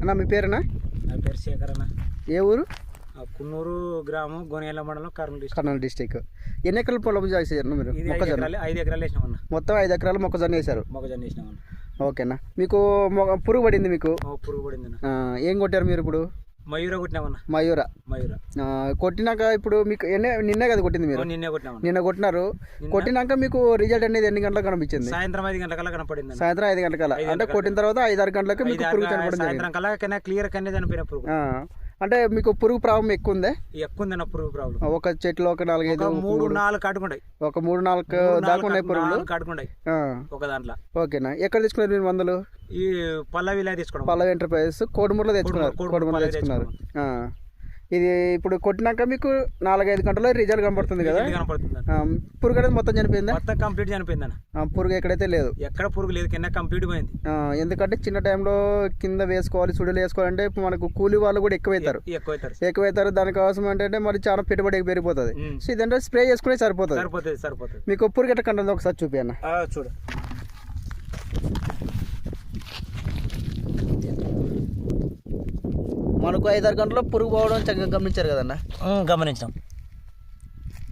అన్న మీ పేరునా? నా పేరు శేఖర్ అన్న. ఏ ఊరు? ఆ కున్నూరు గ్రామం గోనేల మండలం కర్నూలు డిస్ట్రిక్ట్ కర్నూలు డిస్టిక్. ఎన్ని ఎకరాల పొలం చేశారు మీరు? ఇది ఐదు మొక్కజొన్న? ఎకరాలు ఐదు ఎకరాలు వేసినామన్న మొత్తం ఐదు ఎకరాలు మొక్కజొన్న వేశారు. మొక్కజొన్న వేసినామన్న ఓకేనా. మీకు మొగ- పురుగు పడింది మీకు? ఓ పురుగు పడిందన్న ఆ, ఏం కొట్టారు మీరు ఇప్పుడు? మయూర కొట్టినామన్న? మయూర. మయూర. కొట్టినాక ఇప్పుడు మీకు ఎన్నే నిన్నే కదా కొట్టింది మీరు? నిన్నే కొట్టినారు. కొట్టినాక మీకు రిజల్ట్ అనేది ఎన్ని గంటలకు కనిపించింది? సాయంత్రం ఐదు గంటల కనపడింది సాయంత్రం ఐదు గంటల అంటే కొట్టిన తర్వాత ఐదు ఆరు గంటలకు మీకు పురుగు జరిగింది సాయంత్రం కల్లా క్లియర్ కన్నా చనిపోయిన పురుగు అంటే మీకు పురుగు ప్రాబ్లం ఎక్కువ ఉందే ఎక్కువ ఉందన్న పురుగు ప్రాబ్లం ఒక చెట్లు ఒక నాలుగైదు మూడు నాలుగు కాటుకుంటాయి ఒక మూడు నాలుగు దాకా ఉన్నాయి పురుగులు? కాటుకుంటాయి ఒక దాంట్లో. ఓకేనా ఎక్కడ తెచ్చుకున్నారు మీరు మందులు? ఈ పల్లవిలా తీసుకోవడం పల్లవి ఎంటర్ప్రైజెస్. కోడుమూరులో తెచ్చుకున్నారు. కోడుమూరు కోడుమూరులో తెచ్చుకున్నారు. ఇది ఇప్పుడు కొట్టినాక మీకు నాలుగైదు గంటల్లో రిజల్ట్ కనబడుతుంది కదా? కనపడుతుంది పురుగు అనేది మొత్తం చనిపోయిందా? మొత్తం కంప్లీట్ చనిపోయిందన్న. ఆ, పురుగు ఎక్కడైతే లేదు. ఎక్కడ పురుగు లేదు కింద కంప్లీట్ పోయింది. ఎందుకంటే చిన్న టైంలో కింద వేసుకోవాలి సుడులు వేసుకోవాలంటే ఇప్పుడు మనకు కూలీ వాళ్ళు కూడా ఎక్కువైతారు. ఎక్కువ అవుతారు ఎక్కువైతారు. దానికోసం ఏంటంటే మరి చాలా పెట్టుబడి పెరిగిపోతుంది. సో ఇదంటే స్ప్రే చేసుకునే సరిపోతుంది. సరిపోతుంది సరిపోతుంది. మీకు పురుగు ఎట్లా కంటుంది ఒకసారి చూపి అన్న. చూడు. మనకు ఐదారు గంటల్లో పురుగు పోవడం చక్కగా గమనించారు కదన్న? గమనించాం.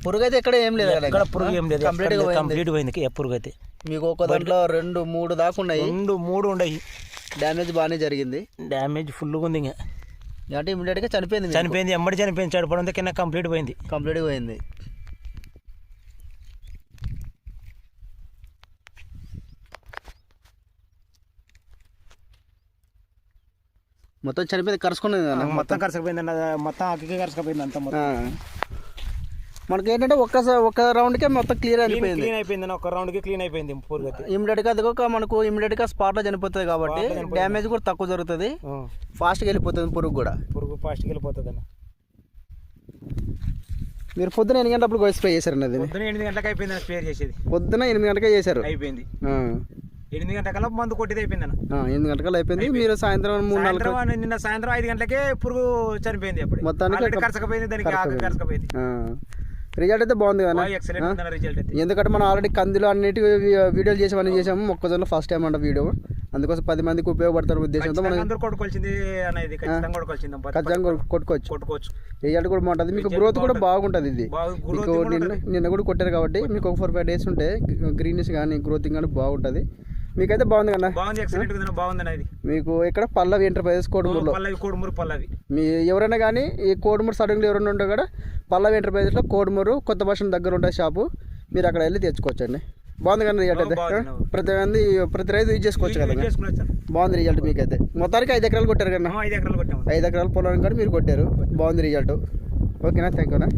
పురుగు అయితే ఎక్కడ ఏం లేదు ఎక్కడ పురుగు ఏం లేదు కంప్లీట్. కంప్లీట్ పోయింది. ఏ పురుగు అయితే. మీకు ఒక దాంట్లో రెండు మూడు దాకా ఉన్నాయి. రెండు మూడు ఉండయి డ్యామేజ్ బాగానే జరిగింది. డ్యామేజ్ ఫుల్గా ఉంది ఇంకా. అంటే ఇమీడియట్గా చనిపోయింది. చనిపోయింది ఎమ్మడి చనిపోయింది చనిపోవడం కింద కంప్లీట్ పోయింది. కంప్లీట్గా పోయింది. మొత్తం చనిపోయింది కరుచుకున్నది కదా. మొత్తం కరసకపోయింది అన్న మొత్తం అక్కడికి కరసకపోయింది అంత మొత్తం. మనకి ఏంటంటే ఒక్క ఒక్క రౌండ్కే మొత్తం క్లియర్ అయిపోయింది. క్లీన్ అయిపోయింది ఒక రౌండ్కి క్లీన్ అయిపోయింది ఇమీడియట్గా అది ఒక మనకు ఇమీడియట్గా స్పాట్లో చనిపోతుంది. కాబట్టి డ్యామేజ్ కూడా తక్కువ జరుగుతుంది. ఫాస్ట్గా వెళ్ళిపోతుంది పురుగు కూడా. పురుగు ఫాస్ట్కి వెళ్ళిపోతుంది అన్న. మీరు పొద్దున ఎన్ని గంటలప్పుడు స్ప్రే చేశారండి అది పొద్దున ఎనిమిది గంటలకు అయిపోయింది స్పేర్ చేసేది. పొద్దున ఎనిమిది గంటలకే చేశారు. అయిపోయింది. ఎనిమిది గంటలకల్లా మందు కొట్టిది అయిపోయింది అన్న. ఎనిమిది గంటలకు అయిపోయింది. మీరు సాయంత్రం మూడు నాలుగు సాయంత్రం నిన్న సాయంత్రం ఐదు గంటలకే పురుగు చనిపోయింది అప్పుడు. మొత్తానికి ఆల్రెడీ కరసకపోయింది దానికి ఆకు కరసకపోయింది రిజల్ట్ అయితే బాగుంది కదా ఎందుకంటే మనం ఆల్రెడీ కందులు అన్నిటి వీడియోలు చేసాం అన్ని చేసాము. మొక్కజొన్న ఫస్ట్ టైం అంట వీడియో. అందుకోసం పది మందికి ఉపయోగపడతారు ఉద్దేశంతో మనం ఖచ్చితంగా కొట్టుకోవచ్చు. కొట్టుకోవచ్చు. రిజల్ట్ కూడా బాగుంటుంది. మీకు గ్రోత్ కూడా బాగుంటుంది. ఇది. మీకు నిన్న నిన్న కూడా కొట్టారు కాబట్టి మీకు ఒక ఫోర్ ఫైవ్ డేస్ ఉంటే గ్రీనిష్ కానీ గ్రోతింగ్ కానీ బాగుంటుంది. మీకైతే బాగుంది కదా? బాగుంది ఎక్సలెంట్ ఉంది బాగుంది ఇది. మీకు ఇక్కడ పల్లవి ఎంటర్ప్రైజెస్ కోడుమూరులో. పల్లవి కోడుమూరు పల్లవి. మీ ఎవరైనా కానీ ఈ కోడుమూరు సడన్గా ఎవరైనా ఉంటే కూడా పల్లవి ఎంటర్ప్రైజెస్లో కోడుమూరు కొత్త బస్టాండ్ దగ్గర ఉంటుంది షాపు మీరు అక్కడ వెళ్ళి తెచ్చుకోవచ్చండి. బాగుంది కదా రిజల్ట్ అయితే. ప్రతి మంది ప్రతి రైతు యూజ్ చేసుకోవచ్చు కదా? బాగుంది రిజల్ట్ మీకైతే. మొత్తానికి ఐదు ఎకరాలు కొట్టారు కదా? ఐదు ఎకరాలు కొట్టాము. ఐదు ఎకరాల పొలం కానీ మీరు కొట్టారు. బాగుంది రిజల్ట్. ఓకేనా? థ్యాంక్ యూనా